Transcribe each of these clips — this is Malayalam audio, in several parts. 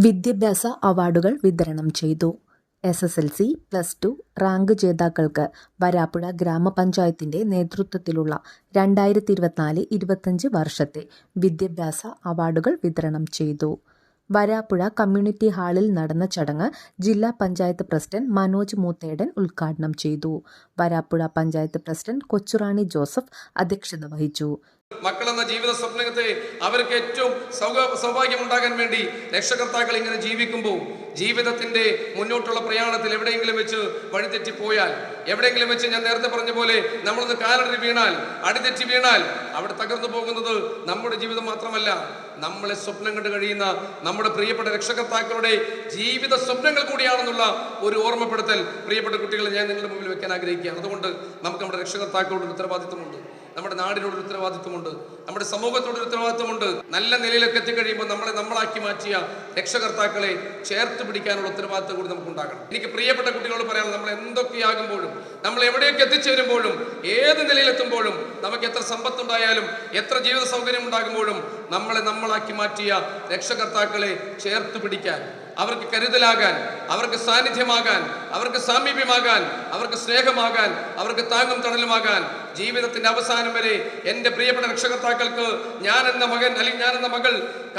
വിദ്യാഭ്യാസ അവാർഡുകൾ വിതരണം ചെയ്തു. S S L C plus two rank ജേതാക്കൾക്ക് Varapuzha ഗ്രാമപഞ്ചായത്തിന്റെ നേതൃത്വത്തിലുള്ള രണ്ടായിരത്തി ഇരുപത്തിനാല് ഇരുപത്തഞ്ച് വർഷത്തെ വിദ്യാഭ്യാസ അവാർഡുകൾ വിതരണം ചെയ്തു. വരാപ്പുഴ കമ്മ്യൂണിറ്റി ഹാളിൽ നടന്ന ചടങ്ങ് ജില്ലാ പഞ്ചായത്ത് പ്രസിഡന്റ് മനോജ് മൂത്തേടൻ ഉദ്ഘാടനം ചെയ്തു. വരാപ്പുഴ പഞ്ചായത്ത് പ്രസിഡന്റ് കൊച്ചുറാണി ജോസഫ് അധ്യക്ഷത വഹിച്ചു. മക്കളെന്ന ജീവിത സ്വപ്നത്തെ അവർക്ക് ഏറ്റവും സൗക സൗഭാഗ്യം ഉണ്ടാകാൻ വേണ്ടി രക്ഷകർത്താക്കൾ ഇങ്ങനെ ജീവിക്കുമ്പോൾ ജീവിതത്തിന്റെ മുന്നോട്ടുള്ള പ്രയാണത്തിൽ എവിടെയെങ്കിലും വെച്ച് വഴിതെറ്റിപ്പോയാൽ എവിടെയെങ്കിലും വെച്ച് ഞാൻ നേരത്തെ പറഞ്ഞ പോലെ നമ്മളൊന്ന് കാലടി വീണാൽ അടിതെറ്റി വീണാൽ അവിടെ തകർന്നു പോകുന്നത് നമ്മുടെ ജീവിതം മാത്രമല്ല നമ്മളെ സ്വപ്നം കണ്ട് കഴിയുന്ന നമ്മുടെ പ്രിയപ്പെട്ട രക്ഷകർത്താക്കളുടെ ജീവിത സ്വപ്നങ്ങൾ കൂടിയാണെന്നുള്ള ഒരു ഓർമ്മപ്പെടുത്തൽ പ്രിയപ്പെട്ട കുട്ടികളെ ഞാൻ നിങ്ങളുടെ മുമ്പിൽ വെക്കാൻ ആഗ്രഹിക്കുകയാണ്. അതുകൊണ്ട് നമുക്ക് നമ്മുടെ രക്ഷകർത്താക്കളോട് ഉത്തരവാദിത്വമുണ്ട്. നമ്മുടെ നാടിനോട് ഒരു ഉത്തരവാദിത്വമുണ്ട്. നമ്മുടെ സമൂഹത്തോട് ഒരു ഉത്തരവാദിത്വമുണ്ട്. നല്ല നിലയിലൊക്കെ എത്തിക്കഴിയുമ്പോൾ നമ്മളെ നമ്മളാക്കി മാറ്റിയ രക്ഷകർത്താക്കളെ ചേർത്ത് പിടിക്കാനുള്ള ഉത്തരവാദിത്വം കൂടി നമുക്ക് ഉണ്ടാകണം എനിക്ക് പ്രിയപ്പെട്ട കുട്ടികളോട് പറയാം നമ്മൾ എന്തൊക്കെയാകുമ്പോഴും നമ്മൾ എവിടെയൊക്കെ എത്തിച്ചേരുമ്പോഴും ഏത് നിലയിലെത്തുമ്പോഴും നമുക്ക് എത്ര സമ്പത്തുണ്ടായാലും എത്ര ജീവിത സൗകര്യം ഉണ്ടാകുമ്പോഴും നമ്മളെ നമ്മളാക്കി മാറ്റിയ രക്ഷകർത്താക്കളെ ചേർത്ത് പിടിക്കാൻ അവർക്ക് കരുതലാകാൻ അവർക്ക് സാന്നിധ്യമാകാൻ അവർക്ക് സാമീപ്യമാകാൻ അവർക്ക് സ്നേഹമാകാൻ അവർക്ക് താങ്ങും തണലുമാകാൻ ജീവിതത്തിന്റെ അവസാനം വരെ എന്റെ പ്രിയപ്പെട്ട രക്ഷകർത്താക്കൾക്ക് ഞാൻ എന്ന മകൻ അല്ലെങ്കിൽ ഞാൻ എന്ന മകൾ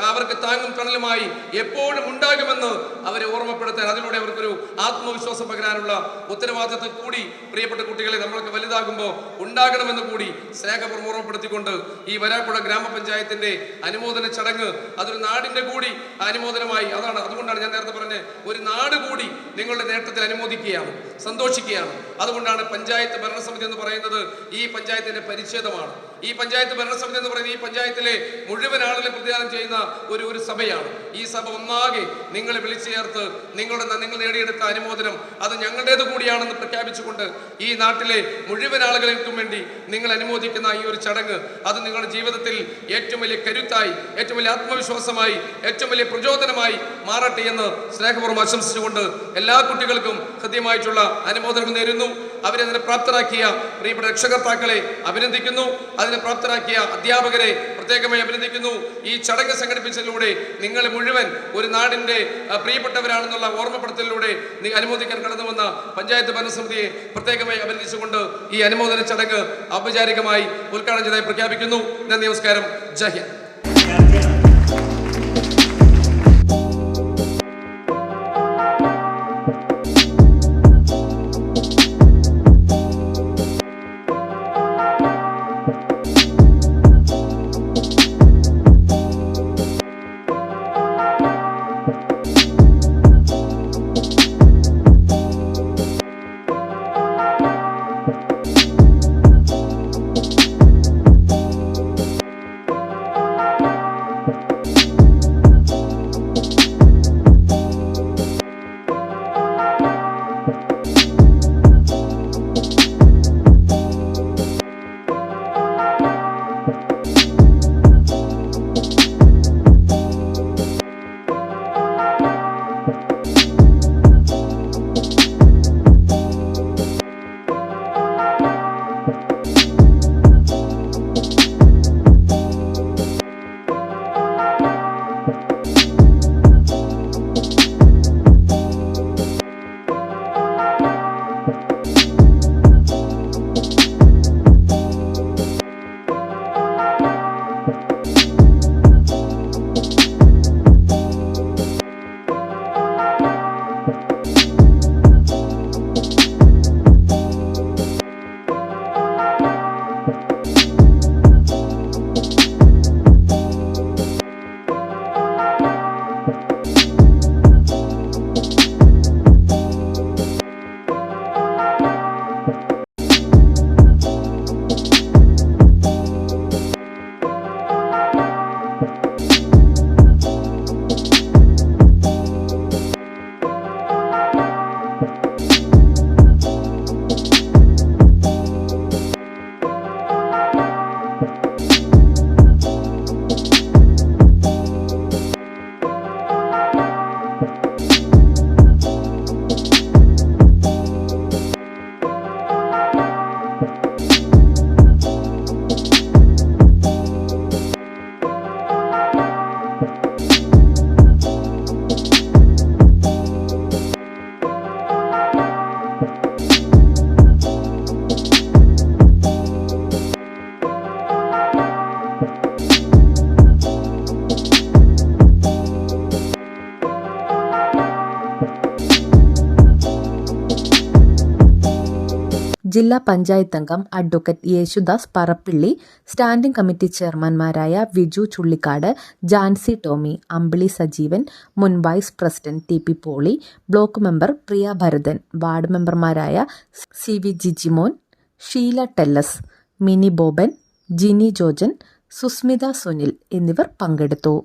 അവർക്ക് താങ്ങും തണലുമായി എപ്പോഴും ഉണ്ടാകുമെന്ന് അവരെ ഓർമ്മപ്പെടുത്താൻ അതിലൂടെ അവർക്കൊരു ആത്മവിശ്വാസം പകരാനുള്ള ഉത്തരവാദിത്വം കൂടി പ്രിയപ്പെട്ട കുട്ടികളെ നമ്മൾക്ക് വലുതാകുമ്പോൾ ഉണ്ടാകണമെന്ന് കൂടി സ്നേഹപൂർവം ഓർമ്മപ്പെടുത്തിക്കൊണ്ട് ഈ വരാപ്പുഴ ഗ്രാമപഞ്ചായത്തിന്റെ അനുമോദന ചടങ്ങ് അതൊരു നാടിന്റെ കൂടി അനുമോദനമായി അതാണ് അതുകൊണ്ടാണ് ഞാൻ നേരത്തെ പറഞ്ഞത് ഒരു നാട് കൂടി നിങ്ങളുടെ നേട്ടത്തിൽ അനുമോദിക്കുകയാണ് സന്തോഷിക്കുകയാണ്. അതുകൊണ്ടാണ് പഞ്ചായത്ത് ഭരണസമിതി എന്ന് പറയുന്നത് ഈ പഞ്ചായത്തിന്റെ പരിച്ഛേദമാണ്. ഈ പഞ്ചായത്ത് ഭരണസമിതി എന്ന് പറയുന്നത് ഈ പഞ്ചായത്തിലെ മുഴുവൻ ആളുകളെ പ്രതിദാനം ചെയ്യുന്ന ഒരു ഒരു സഭയാണ്. ഈ സഭ ഒന്നാകെ നിങ്ങളെ വിളിച്ചു ചേർത്ത് നിങ്ങളുടെ നിങ്ങൾ നേടിയെടുത്ത അനുമോദനം അത് ഞങ്ങളുടേത് കൂടിയാണെന്ന് പ്രഖ്യാപിച്ചുകൊണ്ട് ഈ നാട്ടിലെ മുഴുവൻ ആളുകൾക്കും വേണ്ടി നിങ്ങൾ അനുമോദിക്കുന്ന ഈ ഒരു ചടങ്ങ് അത് നിങ്ങളുടെ ജീവിതത്തിൽ ഏറ്റവും വലിയ കരുത്തായി ഏറ്റവും വലിയ ആത്മവിശ്വാസമായി ഏറ്റവും വലിയ പ്രചോദനമായി മാറട്ടെ എന്ന് സ്നേഹപൂർവം ആശംസിച്ചുകൊണ്ട് എല്ലാ കുട്ടികൾക്കും ഹൃദ്യമായിട്ടുള്ള അനുമോദനം നേരുന്നു. അവരെ അതിനെ പ്രാപ്തരാക്കിയ പ്രിയപ്പെട്ട രക്ഷകർത്താക്കളെ അഭിനന്ദിക്കുന്നു. അതിനെ പ്രാപ്തരാക്കിയ അധ്യാപകരെ പ്രത്യേകമായി അഭിനന്ദിക്കുന്നു. ഈ ചടങ്ങ് സംഘടിപ്പിച്ചതിലൂടെ നിങ്ങൾ മുഴുവൻ ഒരു നാടിന്റെ പ്രിയപ്പെട്ടവരാണെന്നുള്ള ഓർമ്മപ്പെടുത്തലിലൂടെ അനുമോദിക്കാൻ കടന്നു വന്ന പഞ്ചായത്ത് ഭരണസമിതിയെ പ്രത്യേകമായി അഭിനന്ദിച്ചുകൊണ്ട് ഈ അനുമോദന ചടങ്ങ് ഔപചാരികമായി ഉദ്ഘാടനം ചെയ്തതായി പ്രഖ്യാപിക്കുന്നു. നന്ദി നമസ്കാരം. ജയ് ജില്ലാ പഞ്ചായത്ത് അംഗം advocate Yesudas Parappilly standing committee ചെയർമാൻമാരായ Viju Chullikkad Jancy Tomy Ambili Sajeevan മുൻ vice president T P Poly block member Priya Bharathan ward മെമ്പർമാരായ സി വി ജിജിമോൻ ഷീല ടെല്ലസ് മിനി ബോബൻ ജിനി ജോജൻ സുസ്മിത സുനിൽ എന്നിവർ പങ്കെടുത്തു.